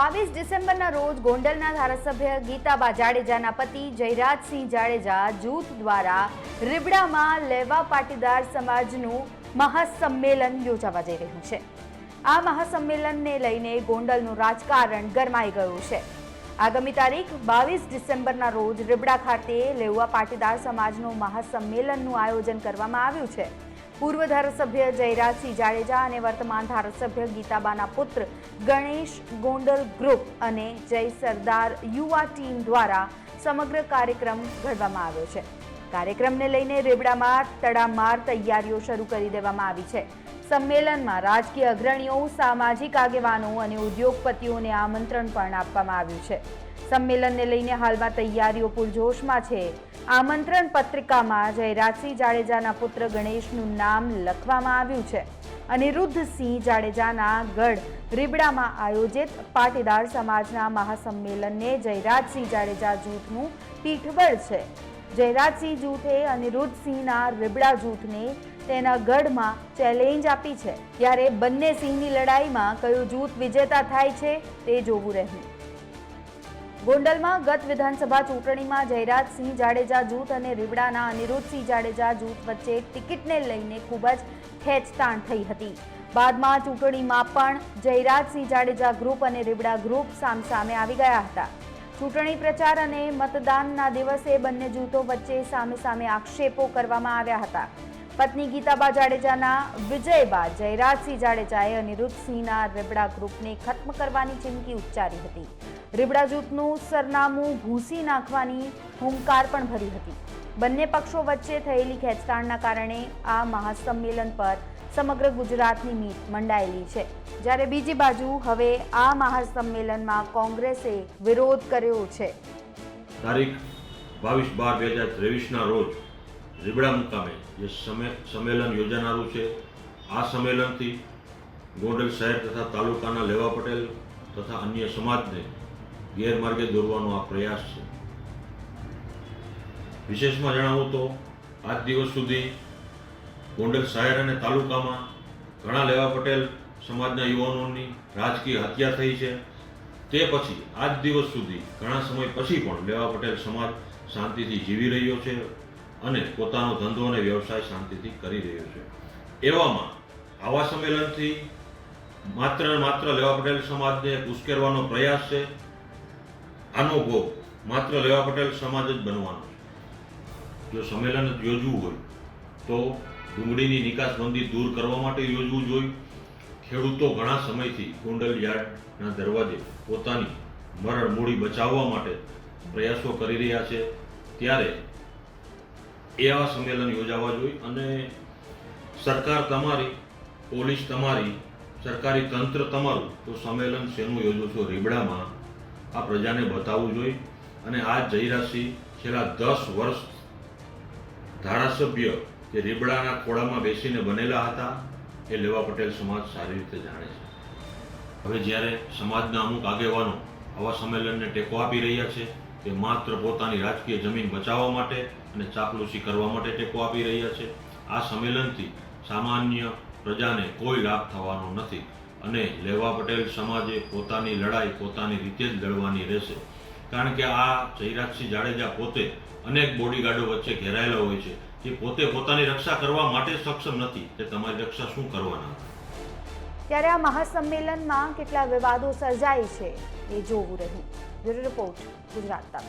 બાવીસ ડિસેમ્બરના રોજ ગોંડલના ધારાસભ્ય ગીતાબા જાડેજાના પતિ જયરાજસિંહ જાડેજા જૂથ દ્વારા રીબડામાં લેવા પાટીદાર સમાજનું મહાસંમેલન યોજાવા જઈ રહ્યું છે. આ મહાસંમેલનને લઈને ગોંડલનું રાજકારણ ગરમાઈ ગયું છે. આગામી તારીખ બાવીસ ડિસેમ્બરના રોજ રીબડા ખાતે લેવા પાટીદાર સમાજનું મહાસંમેલનનું આયોજન કરવામાં આવ્યું છે. પૂર્વ ધારાસભ્ય જયરાજસિંહ જાડેજા અને વર્તમાન ધારાસભ્ય ગીતાબાના પુત્ર ગણેશ ગોંડલ ગ્રુપ અને જય સરદાર યુવા ટીમ દ્વારા સમગ્ર કાર્યક્રમ ઘડવામાં આવ્યો છે. કાર્યક્રમને લઈને રેબડામાં તડામાર તૈયારીઓ શરૂ કરી દેવામાં આવી છે. સંમેલનમાં રાજકીય અગ્રણીઓ, સામાજિક આગેવાનો અને ઉદ્યોગપતિઓને આમંત્રણ પણ આપવામાં આવ્યું છે. સંમેલનને લઈને હાલમાં તૈયારીઓ પૂરજોશમાં છે. આમંત્રણ પત્રિકામાં જયરાજસિંહ જાડેજાના પુત્ર ગણેશનું નામ લખવામાં આવ્યું છે. અનિરુદ્ધસિંહ જાડેજાના ગઢ રીબડામાં આયોજિત પાટીદાર સમાજના મહાસંમેલનને જયરાજસિંહ જાડેજા જૂથનું પીઠબળ છે. જયરાજસિંહ જૂથે અનિરુદ્ધસિંહના રીબડા જૂથને તેના ગઢમાં ચેલેન્જ આપી છે. ત્યારે બંને સિંહની લડાઈમાં કયું જૂથ વિજેતા થાય છે તે જોવું રહ્યું. ગોંડલમાં ગત વિધાનસભા ચૂંટણીમાં જયરાજસિંહ જાડેજા જૂથ અને રીવડાના અનિરુદ્ધસિંહ જાડેજા જૂથ વચ્ચે ટિકિટને લઈને ખૂબ જ ખેંચતાણ થઈ હતી. બાદમાં ચૂંટણીમાં પણ જયરાજસિંહ જાડેજા ગ્રુપ અને રીવડા ગ્રુપ સામસામે આવી ગયા હતા. ચૂંટણી પ્રચાર અને મતદાનના દિવસે બંને જૂથો વચ્ચે સામે આક્ષેપો કરવામાં આવ્યા હતા. પત્ની ગીતાબા જાડેજાના વિજય બાદ જયરાજસિંહ જાડેજાએ અનિરુદ્ધસિંહના રીબડા ગ્રુપને ખત્મ કરવાની ચીમકી ઉચ્ચારી હતી. રીબડા જૂથનું સરનામું ભૂસી નાખવાની હુંકાર પણ ભરી હતી. બંને પક્ષો વચ્ચે થયેલી ખેંચતાણના કારણે આ મહાસંમેલન પર સમગ્ર ગુજરાતની મીટ મંડાયેલી છે. જ્યારે બીજી બાજુ હવે આ મહાસંમેલનમાં કોંગ્રેસે વિરોધ કર્યો છે. તારીખ બાવીસ બાર બે હજાર ત્રેવીસના રોજ રીબડા મુકામે જે સંમેલન યોજાનારું છે, આ સંમેલનથી ગોંડલ શહેર તથા તાલુકાના લેવા પટેલ તથા અન્ય સમાજને ગેરમાર્ગે દોરવાનો આ પ્રયાસ છે. વિશેષમાં જણાવું તો, આજ દિવસ સુધી ગોંડલ શહેર અને તાલુકામાં ઘણા લેવા પટેલ સમાજના યુવાનોની રાજકીય હત્યા થઈ છે. તે પછી, આજ દિવસ સુધી ઘણા સમય પછી પણ લેવા પટેલ સમાજ શાંતિથી જીવી રહ્યો છે અને પોતાનો ધંધો અને વ્યવસાય શાંતિથી કરી રહ્યો છે. એવામાં આવા સંમેલનથી માત્ર માત્ર લેવા પટેલ સમાજને ઉશ્કેરવાનો પ્રયાસ છે આનો ભોગ માત્ર લેવા પટેલ સમાજ જ બનવાનો જો સંમેલન યોજવું હોય, તો ડુંગળીની નિકાસબંધી દૂર કરવા માટે યોજવું જોઈએ ખેડૂતો ઘણા સમયથી ગોંડલ યાર્ડના દરવાજે પોતાની મરણ મૂડી બચાવવા માટે પ્રયાસો કરી રહ્યા છે. ત્યારે એ આવા સંમેલન યોજાવા જોઈએ અને સરકાર તમારી, પોલીસ તમારી, સરકારી તંત્ર તમારું, તો સંમેલન શેનું યોજો છો રીબડામાં આ પ્રજાને બતાવવું જોઈએ. અને આ જયરાજસિંહ છેલ્લા દસ વર્ષ ધારાસભ્ય જે રીબડાના ખોળામાં બેસીને બનેલા હતા એ લેવા પટેલ સમાજ સારી રીતે જાણે છે. હવે જ્યારે સમાજના અમુક આગેવાનો આવા સંમેલનને ટેકો આપી રહ્યા છે તે માત્ર પોતાની રાજકીય જમીન બચાવવા માટે અને ચાપલુસી કરવા માટે ટેકો આપી રહ્યા છે, આ સંમેલનથી સામાન્ય પ્રજાને કોઈ લાભ થવાનો નથી. અને લેવા પટેલ સમાજે પોતાની લડાઈ પોતાની રીતે જ લડવાની રહેશે. કારણ કે આ જયરાજસિંહ જાડેજા પોતે અનેક બોડીગાર્ડો વચ્ચે ઘેરાયેલા હોય છે. જે પોતે પોતાની રક્ષા કરવા માટે સક્ષમ નથી. તે તમારી રક્ષા શું કરવાના? ત્યારે આ મહાસંમેલનમાં કેટલા વિવાદો સર્જાય છે. એ જોવું રહ્યું. રિપોર્ટ ગુજરાત તક